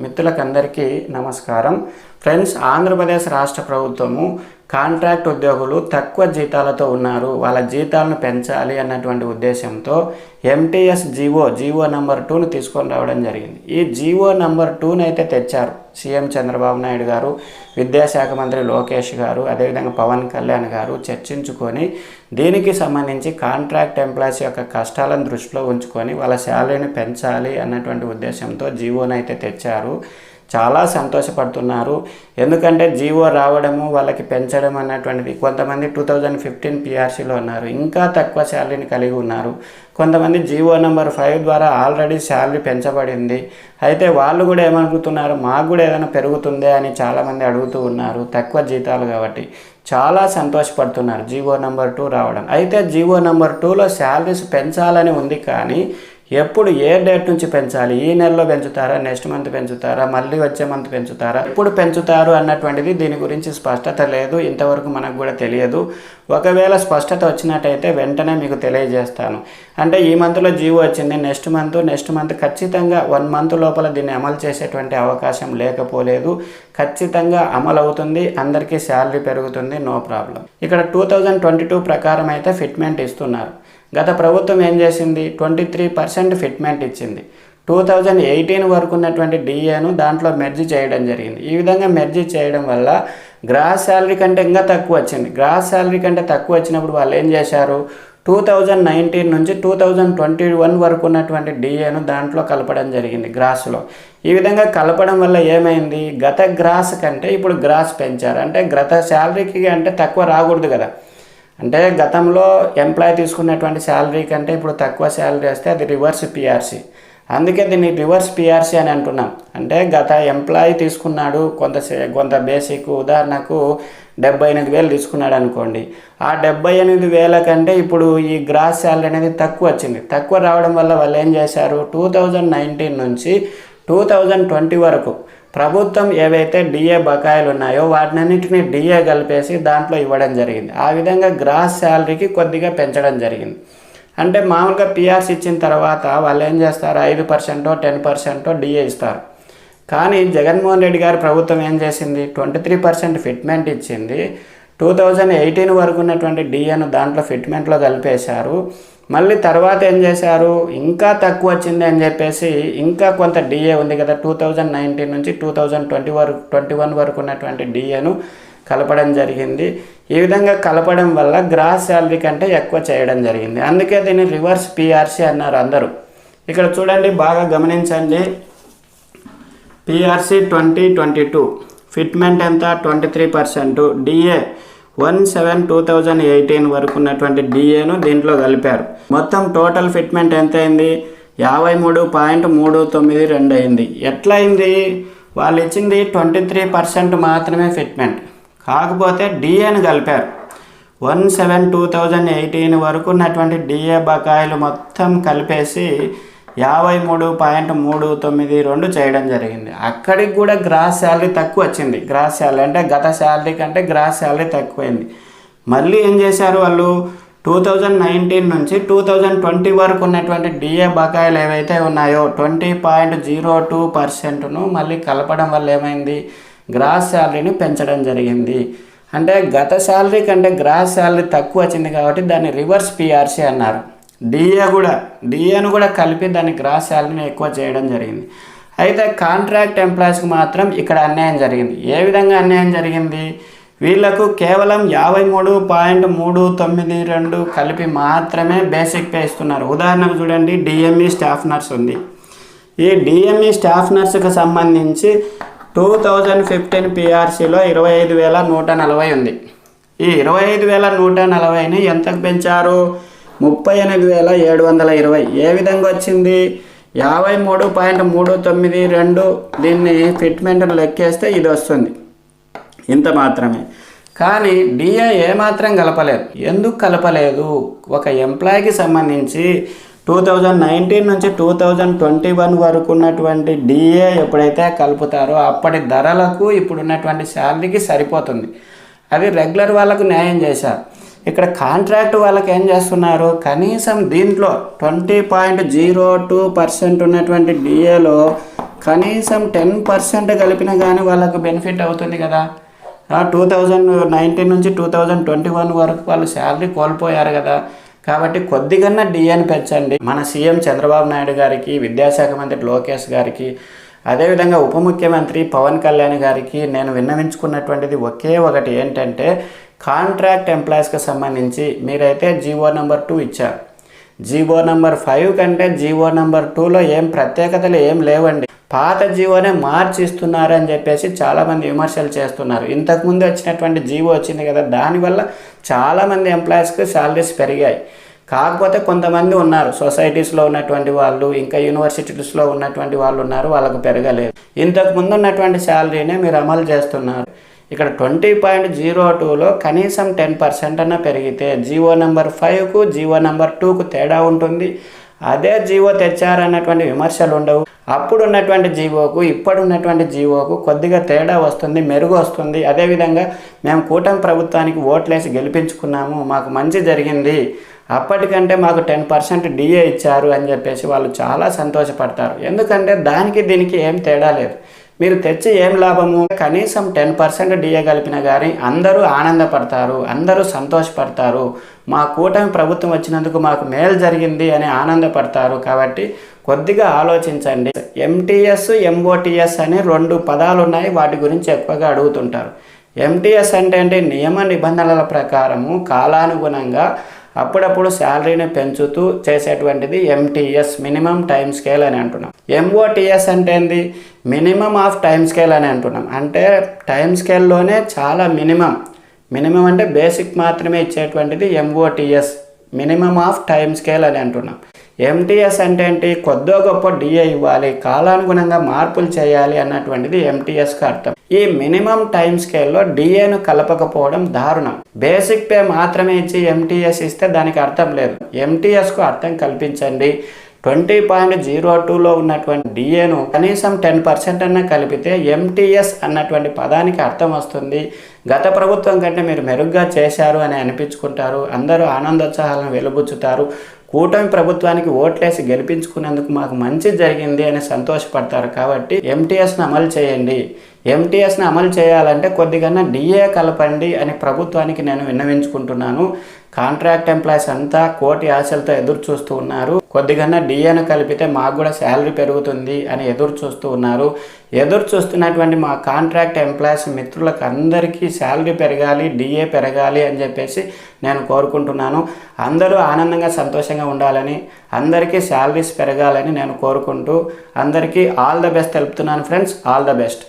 మిత్రులకందరికీ నమస్కారం. ఫ్రెండ్స్ ఆంధ్రప్రదేశ్ రాష్ట్ర ప్రభుత్వము కాంట్రాక్ట్ ఉద్యోగులు తక్కువ జీతాలతో ఉన్నారు. వాళ్ళ జీతాలను పెంచాలి అన్నటువంటి ఉద్దేశంతో ఎంటీఎస్ జీవో జీవో నెంబర్ టూను తీసుకొని రావడం జరిగింది. ఈ జీవో నెంబర్ టూని అయితే తెచ్చారు సీఎం చంద్రబాబు నాయుడు గారు విద్యాశాఖ మంత్రి లోకేష్ గారు అదేవిధంగా పవన్ కళ్యాణ్ గారు చర్చించుకొని దీనికి సంబంధించి కాంట్రాక్ట్ ఎంప్లాయీస్ యొక్క కష్టాలను దృష్టిలో ఉంచుకొని వాళ్ళ శాలరీని పెంచాలి అన్నటువంటి ఉద్దేశంతో జీవోని అయితే తెచ్చారు. చాలా సంతోషపడుతున్నారు. ఎందుకంటే జీవో రావడము వాళ్ళకి పెంచడం అన్నటువంటిది. కొంతమంది టూ థౌజండ్ ఫిఫ్టీన్ పిఆర్సీలో ఉన్నారు. ఇంకా తక్కువ శాలరీని కలిగి ఉన్నారు. కొంతమంది జీవో నెంబర్ ఫైవ్ ద్వారా ఆల్రెడీ శాలరీ పెంచబడింది అయితే వాళ్ళు కూడా ఏమనుకుతున్నారు మాకు కూడా ఏదైనా పెరుగుతుందే అని చాలామంది అడుగుతూ ఉన్నారు. తక్కువ జీతాలు కాబట్టి. చాలా సంతోషపడుతున్నారు జీవో నెంబర్ టూ రావడం. అయితే జీవో నెంబర్ టూలో శాలరీస్ పెంచాలని ఉంది కానీ ఎప్పుడు ఏ డేట్ నుంచి పెంచాలి? ఈ నెలలో పెంచుతారా? Next month పెంచుతారా? మళ్ళీ వచ్చే మంత్ పెంచుతారా? ఎప్పుడు పెంచుతారు అన్నటువంటిది దీని గురించి స్పష్టత లేదు. ఇంతవరకు మనకు కూడా తెలియదు. ఒకవేళ స్పష్టత వచ్చినట్టయితే వెంటనే మీకు తెలియజేస్తాను. అంటే ఈ మంత్లో జీవో వచ్చింది. నెక్స్ట్ మంత్ నెక్స్ట్ మంత్ ఖచ్చితంగా వన్ మంత్ లోపల దీన్ని అమలు చేసేటువంటి అవకాశం లేకపోలేదు. ఖచ్చితంగా అమలు అవుతుంది అందరికీ శాలరీ పెరుగుతుంది. No problem. ఇక్కడ టూ థౌజండ్ ట్వంటీ టూ ప్రకారం అయితే ఫిట్మెంట్ ఇస్తున్నారు. గత ప్రభుత్వం ఏం చేసింది? ట్వంటీ త్రీ పర్సెంట్ ఫిట్మెంట్ ఇచ్చింది. టూ థౌజండ్ ఎయిటీన్ వరకు ఉన్నటువంటి డిఏను దాంట్లో మెర్జీ చేయడం జరిగింది. ఈ విధంగా మెర్జీ చేయడం వల్ల గ్రాస్ శాలరీ కంటే ఇంకా తక్కువ వచ్చింది. గ్రాస్ శాలరీ కంటే తక్కువ వచ్చినప్పుడు వాళ్ళు ఏం చేశారు? టూ థౌజండ్ నైన్టీన్ నుంచి టూ థౌజండ్ ట్వంటీ వన్ వరకు ఉన్నటువంటి డిఏను దాంట్లో కలపడం జరిగింది గ్రాస్లో. ఈ విధంగా కలపడం వల్ల ఏమైంది? గత గ్రాస్ కంటే ఇప్పుడు గ్రాస్ పెంచారు. అంటే గత శాలరీకి అంటే తక్కువ రాకూడదు కదా. అంటే గతంలో ఎంప్లాయ్ తీసుకున్నటువంటి శాలరీ కంటే ఇప్పుడు తక్కువ శాలరీ వస్తే అది రివర్స్ పిఆర్సీ. అందుకే దీన్ని రివర్స్ పిఆర్సీ అని అంటున్నాం. అంటే గత ఎంప్లాయీ తీసుకున్నాడు కొంత సే- కొంత బేసిక్ ఉదాహరణకు డెబ్బై ఎనిమిది వేలు తీసుకున్నాడు అనుకోండి. ఆ డెబ్బై ఎనిమిది వేల కంటే ఇప్పుడు ఈ గ్రాస్ శాలరీ అనేది తక్కువ వచ్చింది. తక్కువ రావడం వల్ల వాళ్ళు ఏం చేశారు? టూ థౌజండ్ నైన్టీన్ నుంచి టూ థౌజండ్ ట్వంటీ వరకు ప్రభుత్వం ఏవైతే డిఏ బకాయిలు ఉన్నాయో వాటినన్నింటినీ డిఏ కలిపేసి దాంట్లో ఇవ్వడం జరిగింది. ఆ విధంగా గ్రాస్ శాలరీకి కొద్దిగా పెంచడం జరిగింది. అంటే మామూలుగా పిఆర్స్ ఇచ్చిన తర్వాత వాళ్ళు ఏం చేస్తారు? ఐదు పర్సెంటో టెన్ పర్సెంటో డిఏ ఇస్తారు. కానీ జగన్మోహన్ రెడ్డి గారి ప్రభుత్వం ఏం చేసింది? ట్వంటీ త్రీ పర్సెంట్ ఫిట్మెంట్ ఇచ్చింది. టూ థౌజండ్ ఎయిటీన్ వరకు ఉన్నటువంటి డిఏను దాంట్లో ఫిట్మెంట్లో కలిపేశారు. మళ్ళీ తర్వాత ఏం చేశారు? ఇంకా తక్కువ వచ్చింది అని చెప్పేసి ఇంకా కొంత డిఏ ఉంది కదా టూ థౌజండ్ నైన్టీన్ నుంచి టూ థౌజండ్ ట్వంటీ వరకు ట్వంటీ వన్ వరకు ఉన్నటువంటి డిఏను కలపడం జరిగింది. ఈ విధంగా కలపడం వల్ల గ్రాస్ శాలరీ కంటే ఎక్కువ చేయడం జరిగింది. అందుకే దీన్ని రివర్స్ పిఆర్సీ అన్నారు అందరూ. ఇక్కడ చూడండి బాగా గమనించండి. PRC twenty twenty two fitment ఎంత? Twenty three percent DA one seven two thousand eighteen వరకు ఉన్నటువంటి డిఏను దీంట్లో కలిపారు. మొత్తం టోటల్ ఫిట్మెంట్ ఎంత అయింది యాభై మూడు పాయింట్ మూడు తొమ్మిది రెండు అయింది ఎట్లా అయింది వాళ్ళు ఇచ్చింది ట్వంటీ త్రీ పర్సెంట్ మాత్రమే ఫిట్మెంట్. కాకపోతే డిఏను కలిపారు. One seven two thousand eighteen వరకు ఉన్నటువంటి డిఏ బకాయిలు మొత్తం కలిపేసి యాభై మూడు పాయింట్ మూడు తొమ్మిది రెండు చేయడం జరిగింది. అక్కడికి కూడా గ్రాస్ శాలరీ తక్కువ వచ్చింది. గ్రాస్ శాలరీ అంటే గత శాలరీ కంటే గ్రాస్ శాలరీ తక్కువైంది. మళ్ళీ ఏం చేశారు వాళ్ళు? టూ థౌజండ్ నైన్టీన్ నుంచి టూ థౌజండ్ ట్వంటీ వరకు ఉన్నటువంటి డిఏ బకాయిలు ఏవైతే ఉన్నాయో ట్వంటీ పాయింట్ జీరో టూ పర్సెంట్ను మళ్ళీ కలపడం వల్ల ఏమైంది? గ్రాస్ శాలరీని పెంచడం జరిగింది. అంటే గత శాలరీ కంటే గ్రాస్ శాలరీ తక్కువ వచ్చింది కాబట్టి దాన్ని రివర్స్ పిఆర్సీ అన్నారు. డిఏ కూడా డిఏను కూడా కలిపి దాని గ్రాస్ శాలరీని ఎక్కువ చేయడం జరిగింది. అయితే కాంట్రాక్ట్ ఎంప్లాయీస్కి మాత్రం ఇక్కడ అన్యాయం జరిగింది. ఏ విధంగా అన్యాయం జరిగింది? వీళ్ళకు కేవలం యాభై మూడు పాయింట్ మూడు తొమ్మిది రెండు కలిపి మాత్రమే బేసిక్ పే ఇస్తున్నారు. ఉదాహరణకు చూడండి డిఎంఈ స్టాఫ్ నర్స్ ఉంది. ఈ డిఎంఈ స్టాఫ్ నర్స్కి సంబంధించి టూ థౌజండ్ ఫిఫ్టీన్ పిఆర్సీలో ఇరవై ఐదు వేల నూట నలభై ఉంది. ఈ ఇరవై ఐదు వేల నూట నలభైని ఎంతకు పెంచారు? ముప్పై ఎనిమిది వేల ఏడు వందల ఇరవై. ఏ విధంగా వచ్చింది? యాభై మూడు పాయింట్ మూడు తొమ్మిది రెండు దీన్ని ఫిట్మెంట్ను లెక్కేస్తే ఇది వస్తుంది. ఇంత మాత్రమే. కానీ డిఏ ఏమాత్రం కలపలేదు. ఎందుకు కలపలేదు? ఒక ఎంప్లాయీకి సంబంధించి టూ థౌజండ్ నైన్టీన్ నుంచి టూ థౌజండ్ ట్వంటీ వన్ వరకు ఉన్నటువంటి డిఏ ఎప్పుడైతే కలుపుతారో అప్పటి ధరలకు ఇప్పుడున్నటువంటి శాలరీకి సరిపోతుంది. అది రెగ్యులర్ వాళ్ళకు న్యాయం చేశారు. ఇక్కడ కాంట్రాక్ట్ వాళ్ళకి ఏం చేస్తున్నారు? కనీసం దీంట్లో twenty point zero two percent ఉన్నటువంటి డిఏలో కనీసం టెన్ పర్సెంట్ కలిపినా కానీ వాళ్ళకు బెనిఫిట్ అవుతుంది కదా. టూ థౌజండ్ నైన్టీన్ నుంచి టూ థౌజండ్ ట్వంటీ వన్ వరకు వాళ్ళు శాలరీ కోల్పోయారు కదా. కాబట్టి కొద్దిగా డిఏని పెంచండి. మన సీఎం చంద్రబాబు నాయుడు గారికి విద్యాశాఖ మంత్రి లోకేష్ గారికి అదేవిధంగా ఉప ముఖ్యమంత్రి పవన్ కళ్యాణ్ గారికి నేను విన్నవించుకున్నటువంటిది ఒకే ఒకటి ఏంటంటే కాంట్రాక్ట్ ఎంప్లాయీస్కి సంబంధించి మీరైతే జీవో నెంబర్ టూ ఇచ్చారు. జీవో నెంబర్ ఫైవ్ కంటే జీవో నెంబర్ టూలో ఏం ప్రత్యేకతలు ఏం లేవండి. పాత జీవోనే మార్చి ఇస్తున్నారని చెప్పేసి చాలామంది విమర్శలు చేస్తున్నారు. ఇంతకుముందు వచ్చినటువంటి జీవో వచ్చింది కదా దానివల్ల చాలామంది ఎంప్లాయీస్కి శాలరీస్ పెరిగాయి. కాకపోతే కొంతమంది ఉన్నారు. సొసైటీస్లో ఉన్నటువంటి వాళ్ళు ఇంకా యూనివర్సిటీస్లో ఉన్నటువంటి వాళ్ళు ఉన్నారు వాళ్ళకు పెరగలేదు. ఇంతకు ముందు ఉన్నటువంటి శాలరీనే మీరు అమలు చేస్తున్నారు. ఇక్కడ ట్వంటీ పాయింట్ జీరో టూలో కనీసం టెన్ పర్సెంట్ అన్న పెరిగితే జీవో నెంబర్ ఫైవ్కు జీవో నెంబర్ టూకు తేడా ఉంటుంది. అదే జీవో తెచ్చారన్నటువంటి విమర్శలు ఉండవు. అప్పుడు ఉన్నటువంటి జీవోకు ఇప్పుడు ఉన్నటువంటి జీవోకు కొద్దిగా తేడా వస్తుంది మెరుగు వస్తుంది. అదేవిధంగా మేము కూటమి ప్రభుత్వానికి ఓట్లేసి గెలిపించుకున్నాము మాకు మంచి జరిగింది. అప్పటికంటే మాకు టెన్ పర్సెంట్ డిఏ ఇచ్చారు అని చెప్పేసి వాళ్ళు చాలా సంతోషపడతారు. ఎందుకంటే దానికి దీనికి ఏం తేడా లేదు. మీరు తెచ్చి ఏం లాభము? కనీసం టెన్ పర్సెంట్ డిఏ కలిపిన కానీ అందరూ ఆనందపడతారు అందరూ సంతోషపడతారు. మా కూటమి ప్రభుత్వం వచ్చినందుకు మాకు మేలు జరిగింది అని ఆనందపడతారు. కాబట్టి కొద్దిగా ఆలోచించండి. ఎంటీఎస్ ఎంఓటీఎస్ అని రెండు పదాలు ఉన్నాయి వాటి గురించి ఎక్కువగా అడుగుతుంటారు. ఎంటీఎస్ అంటే ఏంటి? నియమ నిబంధనల ప్రకారము కాలానుగుణంగా అప్పుడప్పుడు శాలరీని పెంచుతూ చేసేటువంటిది ఎంటీఎస్ మినిమం టైం స్కేల్ అని అంటున్నాం. ఎంఓటీఎస్ అంటే ఏంది? మినిమం ఆఫ్ టైం స్కేల్ అని అంటున్నాం. అంటే టైం స్కేల్లోనే చాలా మినిమం మినిమం అంటే బేసిక్ మాత్రమే ఇచ్చేటువంటిది MOTS minimum of time scale అని అంటున్నాం. ఎంటీఎస్ అంటే ఏంటి? కొద్దో గొప్ప డిఏ ఇవ్వాలి కాలానుగుణంగా మార్పులు చేయాలి అన్నటువంటిది ఎంటీఎస్కి అర్థం. ఈ మినిమం టైం స్కేల్లో డిఏను కలపకపోవడం దారుణం. బేసిక్ పే మాత్రమే ఇచ్చి ఎంటీఎస్ ఇస్తే దానికి అర్థం లేదు. ఎంటీఎస్కు అర్థం కల్పించండి. ట్వంటీ పాయింట్ జీరో టూలో ఉన్నటువంటి డిఏను కనీసం టెన్ పర్సెంట్ అన్న కలిపితే ఎంటీఎస్ అన్నటువంటి పదానికి అర్థం వస్తుంది. గత ప్రభుత్వం కంటే మీరు మెరుగ్గా చేశారు అని అనిపించుకుంటారు. అందరూ ఆనందోత్సాహాలను వెలుబుచ్చుతారు. కూటమి ప్రభుత్వానికి ఓట్లేసి గెలిపించుకునేందుకు మాకు మంచి జరిగింది అని సంతోషపడతారు కాబట్టి ఎంటీఎస్ను అమలు చేయండి. ఎంటీఎస్ని అమలు చేయాలంటే కొద్దిగా డిఏ కలపండి అని ప్రభుత్వానికి నేను విన్నవించుకుంటున్నాను. కాంట్రాక్ట్ ఎంప్లాయీస్ అంతా కోటి ఆశలతో ఎదురు చూస్తూ ఉన్నారు. కొద్దిగా డిఏను కలిపితే మాకు కూడా శాలరీ పెరుగుతుంది అని ఎదురు చూస్తూ ఉన్నారు. ఎదురు చూస్తున్నటువంటి మా కాంట్రాక్ట్ ఎంప్లాయీస్ మిత్రులకు అందరికీ శాలరీ పెరగాలి డిఏ పెరగాలి అని చెప్పేసి నేను కోరుకుంటున్నాను. అందరూ ఆనందంగా సంతోషంగా ఉండాలని అందరికీ శాలరీస్ పెరగాలని నేను కోరుకుంటూ అందరికీ ఆల్ ద బెస్ట్ తెలుపుతున్నాను ఫ్రెండ్స్. All the best.